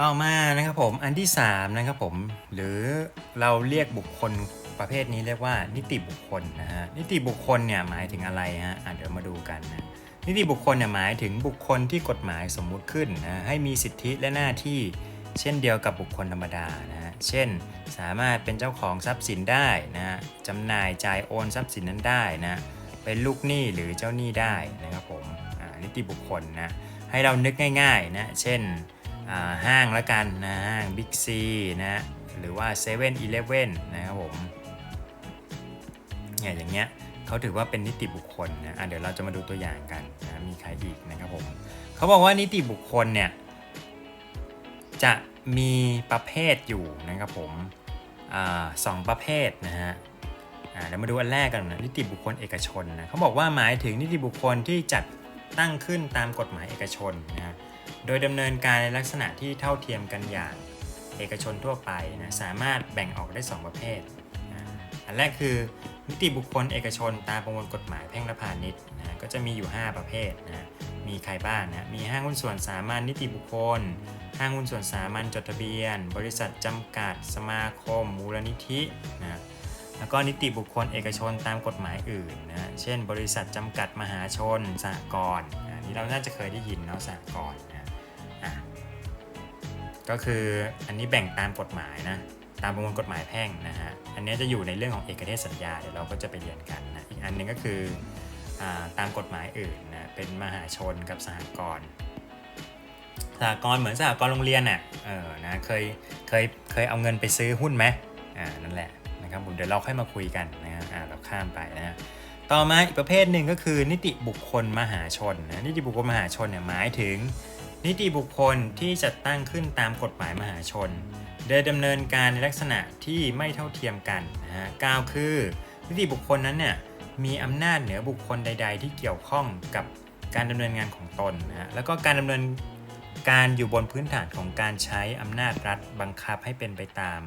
ต่อมานะครับผมอันที่3นะครับผมหรือเราเรียกบุคคลประเภทนี้เรียกว่านิติบุคคลนะฮะนิติบุคคลเนี่ยหมายถึงอะไรฮะอะเดี๋ยวมาดูกันนะนิติบุคคลเนี่ยหมายถึงบุคคลที่กฎหมายสมมุติขึ้นนะให้มีสิทธิและหน้าที่ เช่นเดียวกับบุคคลธรรมดานะฮะเช่น สามารถเป็นเจ้าของทรัพย์สินได้นะฮะจำหน่ายจ่ายโอนทรัพย์สินนั้นได้นะเป็นลูกหนี้หรือเจ้าหนี้ได้นะครับผมนิติบุคคลนะให้เรานึกง่ายๆนะเช่น ห้างละกันนะห้างบิ๊กซีนะหรือว่า7 e เ e ่ e อนะครับผมเนี่ยอย่างเงี้ยเขาถือว่าเป็นนิติบุคคลนะะเดี๋ยวเราจะมาดูตัวอย่างกันนะมีใครอีกนะครับผมเขาบอกว่านิติบุคคลเนี่ยจะมีประเภทอยู่นะครับผมอสองประเภทนะฮะเดี๋ยวมาดูอันแรกกันนะนิติบุคคลเอกชนนะเขาบอกว่าหมายถึงนิติบุคคลที่จัดตั้งขึ้นตามกฎหมายเอกชนนะฮะ โดยดำเนินการในลักษณะที่เท่าเทียมกันอย่างเอกชนทั่วไปนะสามารถแบ่งออกได้ 2 ประเภทนะอันแรกคือนิติบุคคลเอกชนตามประมวลกฎหมายแพ่งและพาณิชย์นะก็จะมีอยู่ 5 ประเภทนะมีใครบ้างนะมีห้างหุ้นส่วนสามัญนิติบุคคล ห้างหุ้นส่วนสามัญจดทะเบียน บริษัทจำกัด สมาคม มูลนิธินะแล้วก็นิติบุคคลเอกชนตามกฎหมายอื่นนะเช่น บริษัทจำกัดมหาชนสหกรณ์อันนี้เราน่าจะเคยได้ยินเนาะสหกรณ์นะ อะก็คืออันนี้แบ่งตามกฎหมายนะ ตามประมวลกฎหมายแพ่งนะฮะ อันนี้จะอยู่ในเรื่องของเอกเทศสัญญาเดี๋ยวเราก็จะไปเรียนกันนะ อีกอันหนึงก็คืออาตามกฎหมายอื่นนะเป็นมหาชนกับสหกรณ์สหกรณ์เหมือนสหกรณ์โรงเรียนน่ะ เออ นะ เคย เคย เคยเอาเงินไปซื้อหุ้นไหมอ่า นั่นแหละนะครับผมเดี๋ยวเราค่อยมาคุยกันนะฮะอ่าเราข้ามไปนะฮะต่อมาอีกประเภทหนึ่งก็คือนิติบุคคลมหาชนนะนิติบุคคลมหาชนเนี่ยหมายถึง นิติบุคคลที่จัดตั้งขึ้นตามกฎหมายมหาชน โดยดำเนินการในลักษณะที่ไม่เท่าเทียมกันนะฮะกล่าวคือ นิติบุคคลนั้นเนี่ยมีอำนาจเหนือบุคคลใด ๆ ที่เกี่ยวข้องกับการดำเนินงานของตนนะฮะแล้วก็การดำเนินการอยู่บนพื้นฐานของการใช้อำนาจรัฐบังคับให้เป็นไปตาม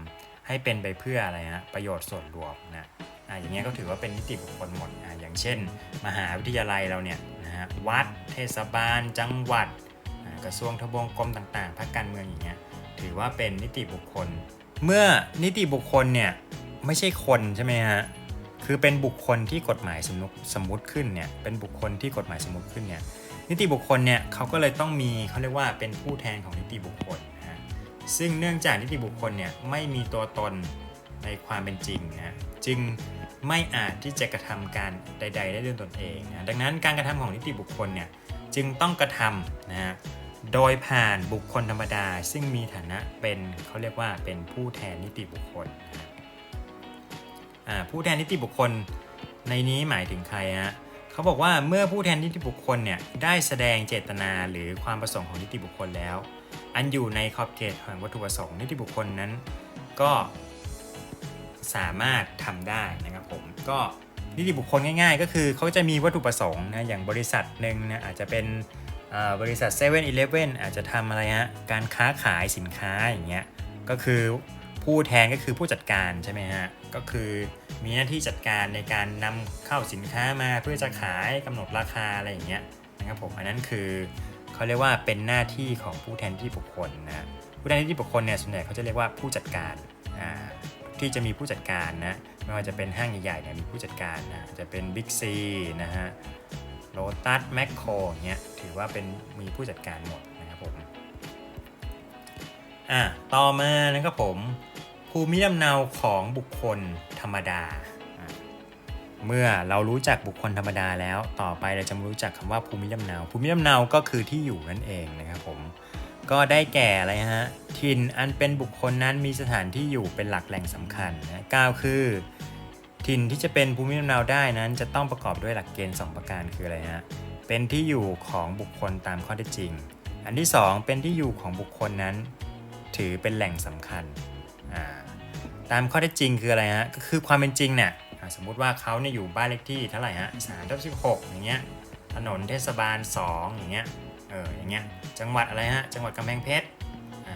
ให้เป็นไปเพื่ออะไรฮะประโยชน์ส่วนรวมนะอะอย่างเงี้ยก็ถือว่าเป็นนิติบุคคลหมดอะอย่างเช่น มหาวิทยาลัยเราเนี่ยนะฮะวัด เทศบาล จังหวัด กระทรวงทบวงกรมต่างๆพรรคการเมืองอย่างเงี้ยถือว่าเป็นนิติบุคคล เมื่อนิติบุคคลเนี่ยไม่ใช่คนใช่ไหมฮะคือเป็นบุคคลที่กฎหมายสมมติสมมติขึ้นเนี่ยเป็นบุคคลที่กฎหมายสมมติขึ้นเนี่ยนิติบุคคลเนี่ยเขาก็เลยต้องมีเขาเรียกว่าเป็นผู้แทนของนิติบุคคลนะฮะซึ่งเนื่องจากนิติบุคคลเนี่ยไม่มีตัวตนในความเป็นจริงนะจึงไม่อาจที่จะกระทำการใด ๆ ได้ด้วยตนเองนะดังนั้นการกระทำของนิติบุคคลเนี่ยจึงต้องกระทำนะฮะ โดยผ่านบุคคลธรรมดาซึ่งมีฐานะเป็นเขาเรียกว่าเป็นผู้แทนนิติบุคคลผู้แทนนิติบุคคลในนี้หมายถึงใครฮะเขาบอกว่าเมื่อผู้แทนนิติบุคคลเนี่ยได้แสดงเจตนาหรือความประสงค์ของนิติบุคคลแล้ว อันอยู่ในขอบเขตแห่งวัตถุประสงค์นิติบุคคลนั้น ก็สามารถทำได้นะครับผมก็นิติบุคคลง่าย ๆ ก็คือเขาจะมีวัตถุประสงค์นะอย่างบริษัทหนึ่งนะอาจจะเป็น บริษัท7 e เ e ่ e ออาจจะทำอะไรฮะการค้าขายสินค้าอย่างเงี้ยก็คือผู้แทนก็คือผู้จัดการใช่ไหมฮะก็คือมีหน้าที่จัดการในการนำเข้าสินค้ามาเพื่อจะขายกำหนดราคาอะไรอย่างเงี้ยนะครับผมอันนั้นคือเขาเรียกว่าเป็นหน้าที่ของผู้แทนที่บุคคลนะผู้แทนที่บุคคลเนี่ยส่วนใหญ่เขาจะเรียกว่าผู้จัดการอ่าที่จะมีผู้จัดการนะไม่ว่าจะเป็นห้างใหญ่ๆเนี่ยมีผู้จัดการนะจะเป็นบิ๊กซีนะฮะ โ o ตัสแมคโครเงี้ยถือว่าเป็นมีผู้จัดการหมดนะครับผมอะต่อมานะครับผม ภูมิลำเนาของบุคคลธรรมดา เมื่อเรารู้จักบุคคลธรรมดาแล้วต่อไปเราจะมารู้จักคำว่าภูมิลำเนา ภูมิลำเนาก็คือที่อยู่นั่นเองนะครับผมก็ได้แก่อะไรฮะ ถิ่นอันเป็นบุคคลนั้นมีสถานที่อยู่เป็นหลักแหล่งสำคัญนะก้าวคือ ถิ่นที่จะเป็นภูมิลำเนาได้นั้น จะต้องประกอบด้วยหลักเกณฑ์ 2 ประการคืออะไรฮะ เป็นที่อยู่ของบุคคลตามข้อเท็จจริง อันที่ 2 เป็นที่อยู่ของบุคคลนั้น ถือเป็นแหล่งสำคัญ ตามข้อเท็จจริงคืออะไรฮะ ก็คือความเป็นจริงเนี่ยสมมุติว่าเขาเนี่ยอยู่บ้านเลขที่เท่าไหร่ฮะสามทับสิบหกอย่างเงี้ย ถนนเทศบาล 2 อย่างเงี้ย เออ อย่างเงี้ย จังหวัดอะไรฮะ จังหวัดกำแพงเพชร อ่า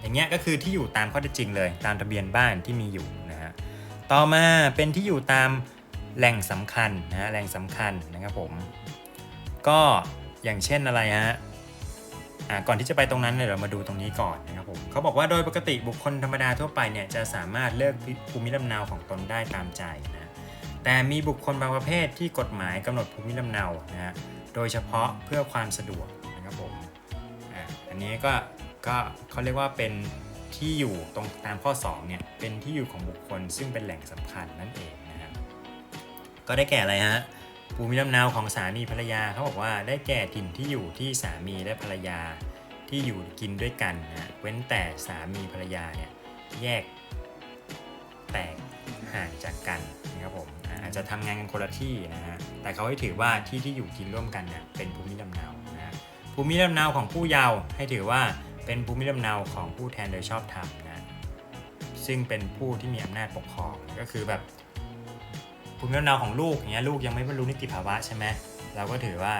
อย่างเงี้ยก็คือที่อยู่ตามข้อเท็จจริงเลย ตามทะเบียนบ้านที่มีอยู่น ต่อมาเป็นที่อยู่ตามแหล่งสำคัญนะแหล่งสำคัญนะครับผม ก็อย่างเช่นอะไรฮะก่อนที่จะไปตรงนั้นเนี่ยเรามาดูตรงนี้ก่อนนะครับผมเขาบอกว่าโดยปกติบุคคลธรรมดาทั่วไปเนี่ยจะสามารถเลือกภูมิลำเนาของตนได้ตามใจนะแต่มีบุคคลบางประเภทที่กฎหมายกำหนดภูมิลำเนานะฮะโดยเฉพาะเพื่อความสะดวกนะครับผมอันนี้ก็ก็เขาเรียกว่าเป็น ที่อยู่ตรงตามข้อ2เนี่ยเป็นที่อยู่ของบุคคล ซึ่งเป็นแหล่งสำคัญนั่นเองนะครับก็ได้แก่อะไรฮะภูมิลำเนาของสามีภรรยาเขาบอกว่าได้แก่ถิ่นที่อยู่ที่สามีและภรรยาที่อยู่กินด้วยกันนะเว้นแต่สามีภรรยาเนี่ยแยกแตกห่างจากกันนะครับผมอาจจะทำงานกันคนละที่นะฮะแต่เขาให้ถือว่าที่ที่อยู่กินร่วมกันเนี่ยเป็นภูมิลำเนานะฮะภูมิลำเนาของผู้เยาว์ให้ถือว่า เป็นภูมิลำเนาของผู้แทนโดยชอบธรรมนะซึ่งเป็นผู้ที่มีอำนาจปกครองก็คือแบบภูมิลำเนาของลูกอย่างเงี้ยลูกยังไม่บรรลุนิติภาวะใช่ไหมเราก็ถือว่า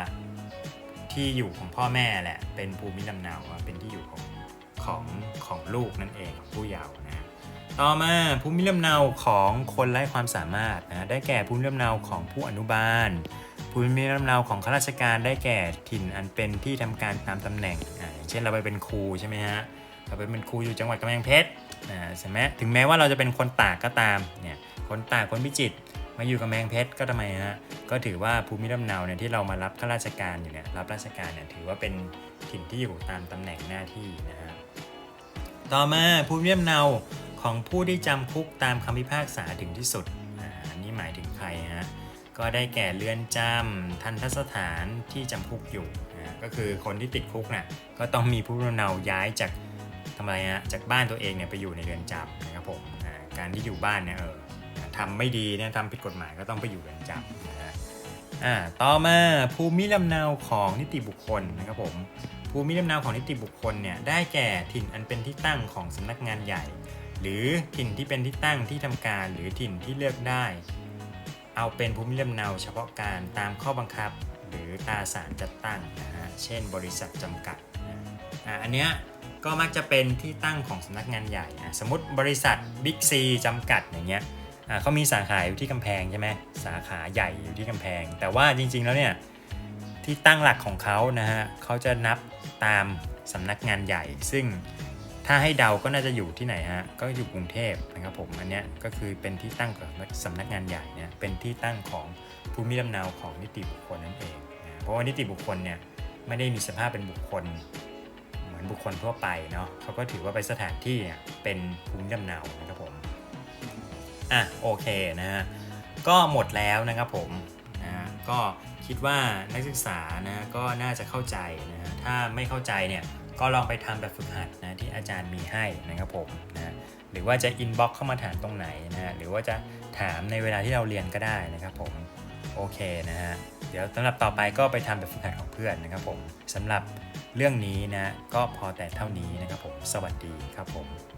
ที่อยู่ของพ่อแม่แหละเป็นภูมิลำเนาเป็นที่อยู่ของของของลูกนั่นเองของผู้เยาว์นะต่อมาภูมิลำเนาของคนไร้ความสามารถนะได้แก่ภูมิลำเนาของผู้อนุบาล ภูมิลำเนาของข้าราชการได้แก่ถิ่นอันเป็นที่ทำการตามตำแหน่งอ่าอย่างเช่นเราไปเป็นครูใช่ไหมฮะเราไปเป็นครูอยู่จังหวัดกำแพงเพชรอ่าใช่ไหมถึงแม้ว่าเราจะเป็นคนตากก็ตามเนี่ยคนตากคนพิจิตรมาอยู่กับแมงเพชรก็ทำไมฮะก็ถือว่าภูมิลำเนาเนี่ยที่เรามารับข้าราชการอยู่เนี่ยรับราชการเนี่ยถือว่าเป็นถิ่นที่อยู่ตามตำแหน่งหน้าที่นะฮะต่อมาภูมิลำเนาของผู้ที่จำคุกตามคำพิพากษาถึงที่สุด อ่าอันนี้หมายถึงใครฮะ ก็ได้แก่เรือนจำทันทสถานที่จำคุกอยู่นะก็คือคนที่ติดคุกน่ะก็ต้องมีภูมิลำเนาย้ายจากทำไมฮะจากบ้านตัวเองเนี่ยไปอยู่ในเรือนจำนะครับผมการที่อยู่บ้านเนี่ยเออทำไม่ดีเนี่ยทำผิดกฎหมายก็ต้องไปอยู่เรือนจำนะฮะอ่าต่อมาภูมิลำเนาของนิติบุคคลนะครับผมภูมิลำเนาของนิติบุคคลเนี่ยได้แก่ถิ่นอันเป็นที่ตั้งของสำนักงานใหญ่ หรือถิ่นที่เป็นที่ตั้งที่ทำการหรือถิ่นที่เลือกได้ เอาเป็นภูมิลำเนาเฉพาะการตามข้อบังคับ หรือตราสารจัดตั้งนะฮะเช่น บริษัทจำกัดนะอันเนี้ยก็มักจะเป็นที่ตั้งของสำนักงานใหญ่นะสมมติบริษัทบิ๊กซีจำกัดอย่างเงี้ยเขามีสาขาอยู่ที่กำแพงใช่ไหมสาขาใหญ่อยู่ที่กำแพง แต่ว่าจริงๆแล้วเนี่ยที่ตั้งหลักของเขานะฮะเขาจะนับตามสำนักงานใหญ่ ซึ่ง ถ้าให้เดาก็น่าจะอยู่ที่ไหนฮะ ก็อยู่กรุงเทพนะครับผม อันเนี้ยก็คือเป็นที่ตั้งของสำนักงานใหญ่เนี่ย เป็นที่ตั้งของภูมิลำเนาของนิติบุคคลนั่นเองนะเพราะว่านิติบุคคลเนี่ยไม่ได้มีสภาพเป็นบุคคล เหมือนบุคคลทั่วไปเนาะเขาก็ถือว่าเป็นสถานที่เนี่ยเป็นภูมิลำเนานะครับผม อะโอเคนะฮะ ก็หมดแล้วนะครับผมนะฮะก็คิดว่านักศึกษานะก็น่าจะเข้าใจนะฮะถ้าไม่เข้าใจเนี่ย ก็ลองไปทำแบบฝึกหัดนะที่อาจารย์มีให้นะครับผมนะหรือว่าจะอินบ็อกเข้ามาถามตรงไหนนะฮะหรือว่าจะถามในเวลาที่เราเรียนก็ได้นะครับผมโอเคนะฮะเดี๋ยวสำหรับต่อไปก็ไปทำแบบฝึกหัดของเพื่อนนะครับผมสำหรับเรื่องนี้นะก็พอแต่เท่านี้นะครับผม สวัสดีครับผม